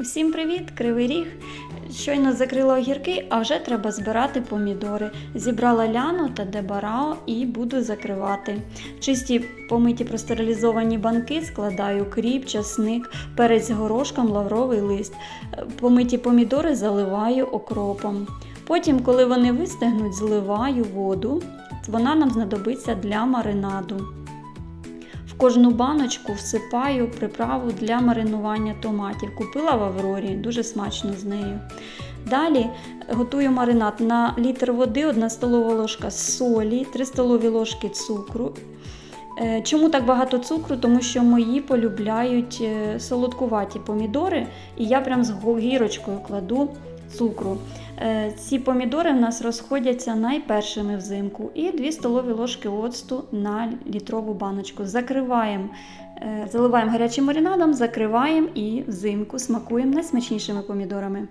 Усім привіт, кривий ріг. Щойно закрила огірки, а вже треба збирати помідори. Зібрала ляну та дебарао і буду закривати. Чисті помиті простерилізовані банки складаю кріп, часник, перець з горошком, лавровий лист. Помиті помідори заливаю окропом. Потім, коли вони вистигнуть, зливаю воду. Вона нам знадобиться для маринаду. Кожну баночку всипаю приправу для маринування томатів. Купила в Аврорі, дуже смачно з нею. Далі готую маринад на літр води, 1 столова ложка солі, 3 столові ложки цукру. Е, Чому так багато цукру? Тому що мої полюбляють е, солодкуваті помідори, і я прям з гірочкою кладу цукру. Е, Ці помідори в нас розходяться найпершими взимку. І 2 столові ложки оцту на літрову баночку. Закриваємо, е, заливаємо гарячим маринадом, закриваємо і взимку смакуємо найсмачнішими помідорами.